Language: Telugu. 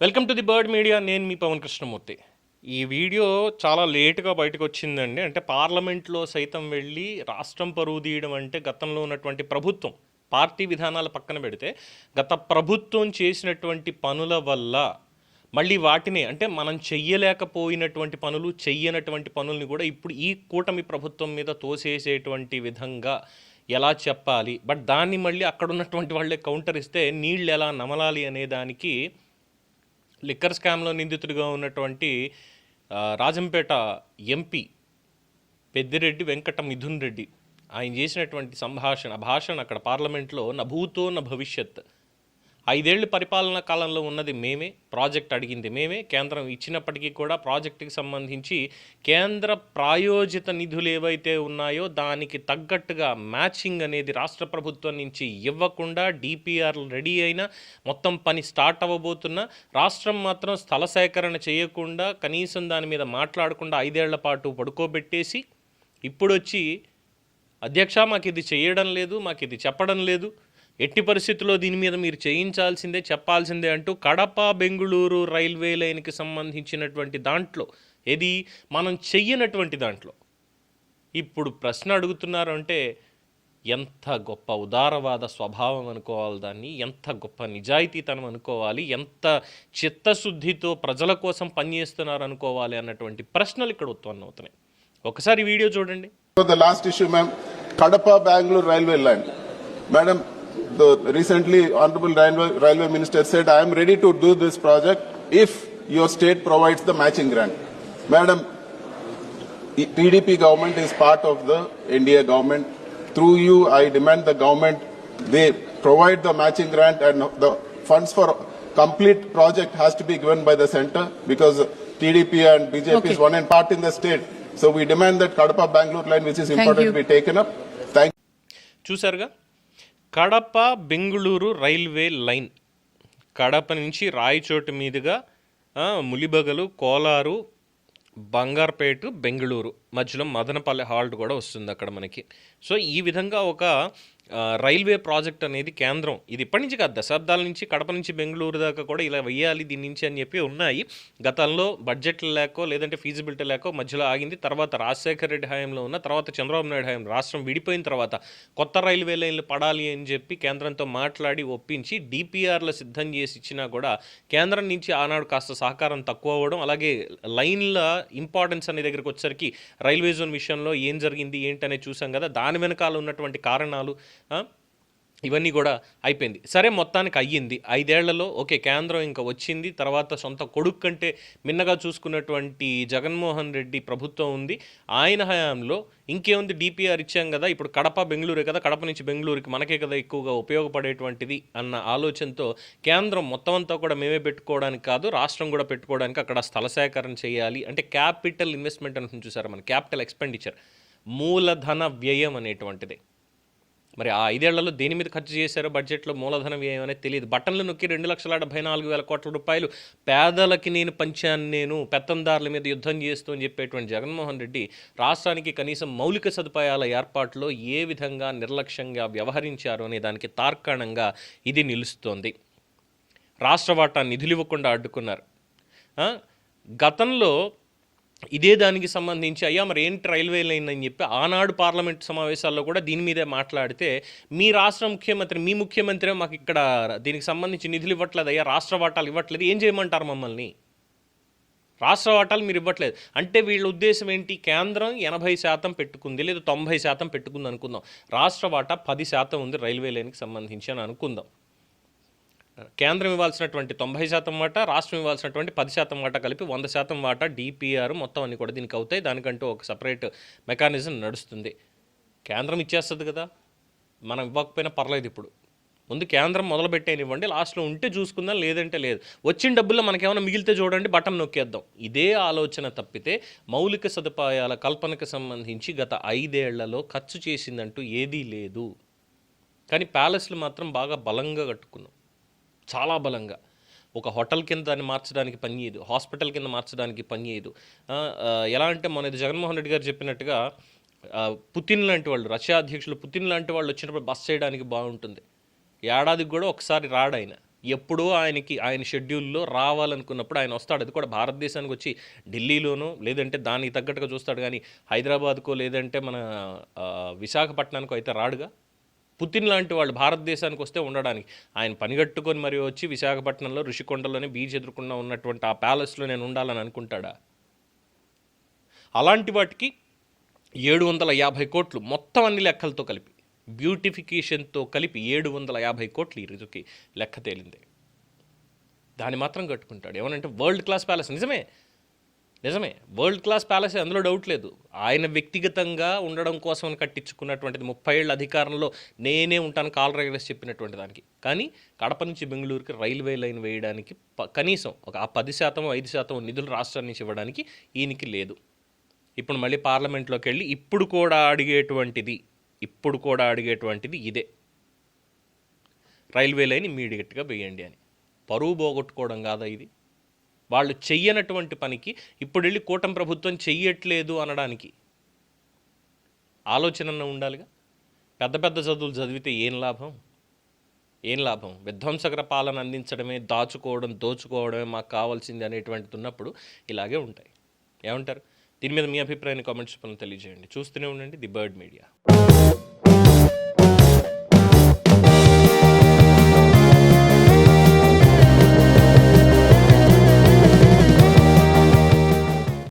Welcome to the bird media నేను మీ పవన్ కృష్ణమూర్తి. ఈ వీడియో చాలా లేటుగా బయటకు వచ్చిందండి. అంటే పార్లమెంట్లో సైతం వెళ్ళి రాష్ట్రం పరువు తీయడం అంటే గతంలో ఉన్నటువంటి ప్రభుత్వం పార్టీ విధానాల పక్కన పెడితే గత ప్రభుత్వం చేసినటువంటి పనుల వల్ల మళ్ళీ వాటిని అంటే మనం చెయ్యలేకపోయినటువంటి పనులు చెయ్యనటువంటి పనుల్ని కూడా ఇప్పుడు ఈ కూటమి ప్రభుత్వం మీద తోసేసేటువంటి విధంగా ఎలా చెప్పాలి? బట్ దాన్ని మళ్ళీ అక్కడ ఉన్నటువంటి వాళ్ళే కౌంటర్ ఇస్తే నీళ్ళు ఎలా నమలాలి అనే దానికి లిక్కర్ స్కామ్లో నిందితుడిగా ఉన్నటువంటి రాజంపేట ఎంపీ పెద్దిరెడ్డి వెంకట మిథున్ రెడ్డి. ఆయన చేసినటువంటి సంభాషణ భాషణ అక్కడ పార్లమెంట్లో నభూతో న భవిష్యత్. ఐదేళ్ళ పరిపాలనా కాలంలో ఉన్నది మేమే ప్రాజెక్ట్ అడిగింది మేమే కేంద్రం ఇచ్చినప్పటికీ కూడా ప్రాజెక్టుకి సంబంధించి కేంద్ర ప్రాయోజిత నిధులు ఏవైతే ఉన్నాయో దానికి తగ్గట్టుగా మ్యాచింగ్ అనేది రాష్ట్ర ప్రభుత్వం నుంచి ఇవ్వకుండా డిపిఆర్ రెడీ అయినా మొత్తం పని స్టార్ట్ అవ్వబోతున్నా రాష్ట్రం మాత్రం స్థల సేకరణ చేయకుండా కనీసం దాని మీద మాట్లాడకుండా ఐదేళ్ళ పాటు పడుకోబెట్టేసి ఇప్పుడు వచ్చి అధ్యక్ష మాకు ఇది చేయడం లేదు మాకు ఇది చెప్పడం లేదు. ఎట్టి పరిస్థితుల్లో దీని మీద మీరు చేయించాల్సిందే చెప్పాల్సిందే అంటూ కడప బెంగుళూరు రైల్వే లైన్కి సంబంధించినటువంటి దాంట్లో ఏది మనం చెయ్యనటువంటి దాంట్లో ఇప్పుడు ప్రశ్న అడుగుతున్నారు అంటే ఎంత గొప్ప ఉదారవాద స్వభావం అనుకోవాలి దాన్ని ఎంత గొప్ప నిజాయితీతనం అనుకోవాలి ఎంత చిత్తశుద్ధితో ప్రజల కోసం పనిచేస్తున్నారు అనుకోవాలి అన్నటువంటి ప్రశ్నలు ఇక్కడ ఉత్పన్నమవుతున్నాయి ఒకసారి వీడియో చూడండి. The last issue ma'am Kadapa Bengaluru railway line. Madam Madam, the recently Honorable Railway, Railway Minister said, I am ready to do this project if your state provides the matching grant. Madam, TDP government is part of the NDA government. Through you, I demand the government, they provide the matching grant and the funds for complete project has to be given by the center because TDP and BJP is Okay. one and part in the state. So we demand that Kadapa Bangalore line, which is Thank important, you. be taken up. Thank చూసారుగా కడప బెంగుళూరు రైల్వే లైన్. కడప నుంచి రాయచోటు మీదుగా ములిబగలు కోలారు బంగార్పేట బెంగళూరు. మధ్యలో మదనపల్లె హాల్ట్ కూడా వస్తుంది అక్కడ మనకి. సో ఈ విధంగా ఒక రైల్వే ప్రాజెక్ట్ అనేది కేంద్రం. ఇది ఇప్పటి నుంచి కాదు దశాబ్దాల నుంచి కడప నుంచి బెంగళూరు దాకా కూడా ఇలా వెయ్యాలి దీని నుంచి అని చెప్పి ఉన్నాయి. గతంలో బడ్జెట్లు లేకో లేదంటే ఫీజిబిలిటీ లేకో మధ్యలో ఆగింది. తర్వాత రాజశేఖర రెడ్డి హయాంలో ఉన్న తర్వాత చంద్రబాబు నాయుడు హయాం రాష్ట్రం విడిపోయిన తర్వాత కొత్త రైల్వే లైన్లు పడాలి అని చెప్పి కేంద్రంతో మాట్లాడి ఒప్పించి డిపిఆర్లు సిద్ధం చేసి ఇచ్చినా కూడా కేంద్రం నుంచి ఆనాడు కాస్త సహకారం తక్కువ అవ్వడం అలాగే లైన్ల ఇంపార్టెన్స్ అనే దగ్గరికి వచ్చేసరికి రైల్వే జోన్ విషయంలో ఏం జరిగింది ఏంటనే చూసాం కదా. దాని వెనకాల ఉన్నటువంటి కారణాలు ఇవన్నీ కూడా అయిపోయింది. సరే మొత్తానికి అయ్యింది. ఐదేళ్ళలో ఓకే కేంద్రం ఇంకా వచ్చింది. తర్వాత సొంత కొడుకు కంటే మిన్నగా చూసుకున్నటువంటి జగన్మోహన్ రెడ్డి ప్రభుత్వం ఉంది. ఆయన హయాంలో ఇంకేముంది? డిపిఆర్ ఇచ్చాం కదా ఇప్పుడు కడప బెంగళూరే కదా కడప నుంచి బెంగళూరుకి మనకే కదా ఎక్కువగా ఉపయోగపడేటువంటిది అన్న ఆలోచనతో కేంద్రం మొత్తం అంతా కూడా మేమే పెట్టుకోవడానికి కాదు రాష్ట్రం కూడా పెట్టుకోవడానికి అక్కడ స్థల సేకరణ చేయాలి. అంటే క్యాపిటల్ ఇన్వెస్ట్మెంట్ అని చూసారు మన క్యాపిటల్ ఎక్స్పెండిచర్. మూలధన వ్యయం అనేటువంటిది. మరి ఆ ఐదేళ్ళలో దేని మీద ఖర్చు చేశారో బడ్జెట్లో మూలధన వ్యయం అనేది తెలియదు. బట్టన్లు నొక్కి రెండు లక్షల డెబ్బై నాలుగు వేల కోట్ల రూపాయలు పేదలకి నేను పంచాను నేను పెత్తందారుల మీద యుద్ధం చేస్తూ అని చెప్పేటువంటి జగన్మోహన్ రెడ్డి రాష్ట్రానికి కనీసం మౌలిక సదుపాయాల ఏర్పాటులో ఏ విధంగా నిర్లక్ష్యంగా వ్యవహరించారు అనే దానికి తార్కాణంగా ఇది నిలుస్తోంది. రాష్ట్ర వాటా నిధులు ఇవ్వకుండా అడ్డుకున్నారు. గతంలో ఇదే దానికి సంబంధించి అయ్యా మరి ఏంటి రైల్వే లైన్ అని చెప్పి ఆనాడు పార్లమెంట్ సమావేశాల్లో కూడా దీని మీదే మాట్లాడితే మీ రాష్ట్ర ముఖ్యమంత్రి మీ ముఖ్యమంత్రి మాకు ఇక్కడ దీనికి సంబంధించి నిధులు ఇవ్వట్లేదు అయ్యా రాష్ట్ర వాటాలు ఇవ్వట్లేదు ఏం చేయమంటారు మమ్మల్ని? రాష్ట్ర వాటాలు మీరు ఇవ్వట్లేదు. అంటే వీళ్ళ ఉద్దేశం ఏంటి? కేంద్రం ఎనభై శాతం పెట్టుకుంది లేదా తొంభై శాతం పెట్టుకుంది అనుకుందాం. రాష్ట్ర వాటా పది శాతం ఉంది రైల్వే లైన్కి సంబంధించి అని అనుకుందాం. కేంద్రం ఇవ్వాల్సినటువంటి తొంభై శాతం వాటా రాష్ట్రం ఇవ్వాల్సినటువంటి పది శాతం వాటా కలిపి వంద శాతం వాటా డిపిఆర్ మొత్తం అన్ని కూడా దీనికి అవుతాయి. దానికంటూ ఒక సపరేట్ మెకానిజం నడుస్తుంది. కేంద్రం ఇచ్చేస్తుంది కదా. మనం ఇవ్వకపోయినా పర్లేదు ఇప్పుడు. ముందు కేంద్రం మొదలుపెట్టేనివ్వండి. లాస్ట్లో ఉంటే చూసుకుందాం లేదంటే లేదు. వచ్చిన డబ్బుల్లో మనకేమైనా మిగిలితే చూడండి బటన్ నొక్కేద్దాం. ఇదే ఆలోచన తప్పితే మౌలిక సదుపాయాల కల్పనకు సంబంధించి గత ఐదేళ్ళలో ఖర్చు చేసిందంటూ ఏదీ లేదు. కానీ ప్యాలెస్లు మాత్రం బాగా బలంగా కట్టుకున్నాం. చాలా బలంగా. ఒక హోటల్ కింద దాన్ని మార్చడానికి పనిచేయదు హాస్పిటల్ కింద మార్చడానికి పని చేయదు. ఎలా అంటే మన ఇది జగన్మోహన్ రెడ్డి గారు చెప్పినట్టుగా పుతిన్ లాంటి వాళ్ళు రష్యా అధ్యక్షులు పుతిన్ లాంటి వాళ్ళు వచ్చినప్పుడు బస్ చేయడానికి బాగుంటుంది. ఏడాదికి కూడా ఒకసారి రాడు ఆయన. ఎప్పుడో ఆయనకి ఆయన షెడ్యూల్లో రావాలనుకున్నప్పుడు ఆయన వస్తాడు. అది కూడా భారతదేశానికి వచ్చి ఢిల్లీలోనో లేదంటే దానికి తగ్గట్టుగా చూస్తాడు కానీ హైదరాబాద్కో లేదంటే మన విశాఖపట్నానికో అయితే రాడుగా? పుతిన్ లాంటి వాళ్ళు భారతదేశానికి వస్తే ఉండడానికి. ఆయన పనిగట్టుకొని మరి వచ్చి విశాఖపట్నంలో ఋషికొండలోనే బీచ్ ఎదుర్కొన్న ఉన్నటువంటి ఆ ప్యాలెస్లో నేను ఉండాలని అనుకుంటాడా? అలాంటి వాటికి ఏడు వందల యాభై కోట్లు మొత్తం అన్ని లెక్కలతో కలిపి బ్యూటిఫికేషన్తో కలిపి ఏడు వందల యాభై కోట్లు ఈ రుజుకి లెక్క తేలింది. దాన్ని మాత్రం కట్టుకుంటాడు. ఏమనంటే వరల్డ్ క్లాస్ ప్యాలెస్ నిజమే. నిజమే. వరల్డ్ క్లాస్ ప్యాలెస్ అందులో డౌట్ లేదు. ఆయన వ్యక్తిగతంగా ఉండడం కోసం కట్టించుకున్నటువంటిది ముప్పై ఏళ్ళ అధికారంలో నేనే ఉంటాను కాల్ రైడర్స్ చెప్పినటువంటి దానికి. కానీ కడప నుంచి బెంగళూరుకి రైల్వే లైన్ వేయడానికి ప- కనీసం ఒక ఆ పది శాతం ఐదు శాతం నిధులు రాష్ట్రం నుంచి ఇవ్వడానికి ఈయనకి లేదు. ఇప్పుడు మళ్ళీ పార్లమెంట్లోకి వెళ్ళి ఇప్పుడు కూడా అడిగేటువంటిది ఇప్పుడు కూడా అడిగేటువంటిది ఇదే. రైల్వే లైన్ ఇమీడియట్గా వేయండి అని. పరువు పోగొట్టుకోవడం కాదా ఇది? వాళ్ళు చెయ్యనటువంటి పనికి ఇప్పుడు వెళ్ళి కూటమి ప్రభుత్వం చెయ్యట్లేదు అనడానికి ఆలోచన ఉండాలిగా? పెద్ద పెద్ద చదువులు చదివితే ఏం లాభం? ఏం లాభం? విధ్వంసకర పాలన అందించడమే దాచుకోవడం దోచుకోవడమే మాకు కావాల్సింది అనేటువంటిది ఉన్నప్పుడు ఇలాగే ఉంటాయి. ఏమంటారు? దీని మీద మీ అభిప్రాయాన్ని కామెంట్స్ పనులు తెలియజేయండి. చూస్తూనే ఉండండి ది బర్డ్ మీడియా.